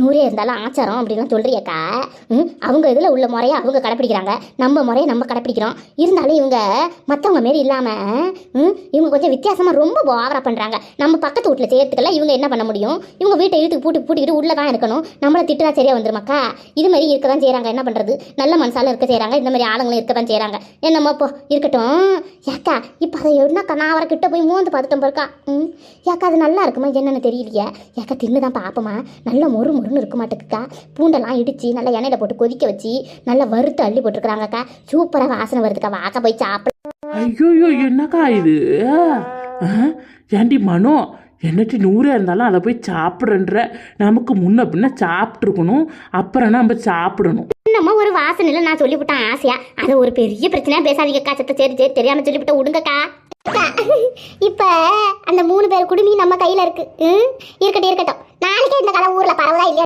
நூறே இருந்தாலும் ஆச்சாரம் அப்படிலாம் சொல்கிறியக்கா ம் அவங்க இதில் உள்ள முறையை அவங்க கடைப்பிடிக்கிறாங்க. நம்ம முறையை நம்ம கடைப்பிடிக்கிறோம். இருந்தாலும் இவங்க மற்றவங்க மாரி இல்லாமல் ம் இவங்க கொஞ்சம் வித்தியாசமாக ரொம்ப ஓவராக பண்ணுறாங்க நம்ம பக்கத்து வீட்டில் செய்யறதுக்கெல்லாம் இவங்க என்ன பண்ண முடியும்? இவங்க வீட்டை இழுத்து பூட்டி பூட்டிக்கிட்டு உள்ளே தான் இருக்கணும். நம்மளை திட்டுனா சரியாக வந்துருமாக்கா? இது மாதிரி இருக்க தான் செய்கிறாங்க என்ன பண்ணுறது நல்ல மனசால இருக்க செய்கிறாங்க இந்த மாதிரி ஆளுங்களும் இருக்க தான் செய்கிறாங்க என்னம்மா இப்போ இருக்கட்டும். ஏக்கா இப்போ அதை என்னக்கா நான் அவரை கிட்ட போய் மோந்து பார்த்துட்டோம் பாருக்கா. ம் ஏக்கா அது நல்லா இருக்குமா என்னென்னு தெரியலையே. ஏக்கா தின்னு தான் பார்ப்போமா. நல்ல மொறு மொறுன்னு இருக்க மாட்டேக்குக்கா பூண்டெல்லாம் இடிச்சு நல்லா எண்ணெயில் போட்டு கொதிக்க வச்சு நல்லா வறுத்து அள்ளி போட்டுருக்குறாங்கக்கா. சூப்பராக வாசனை வருதுக்கா. வாக்க போய் சாப்பிட. ஐயோயோ என்னக்கா இது? ஏண்டி மனோ என்னட்டி நூறே இருந்தாலும் அதை போய் சாப்பிட்றன்ற. நமக்கு முன்ன பின்ன சாப்பிட்ருக்கணும் அப்புறம் நம்ம சாப்பிடணும். என்னமோ ஒரு வாசனையில் நான் சொல்லிவிட்டேன் ஆசையா? அதை ஒரு பெரிய பிரச்சனையா பேசாதீங்கக்கா. சத்த சரி சரி தெரியாம சொல்லிவிட்ட விடுங்கக்கா. இப்ப அந்த மூணு பேர் குடுமி நம்ம கையில இருக்கு. ம்? இருக்கட்டும் இருக்கட்டும்.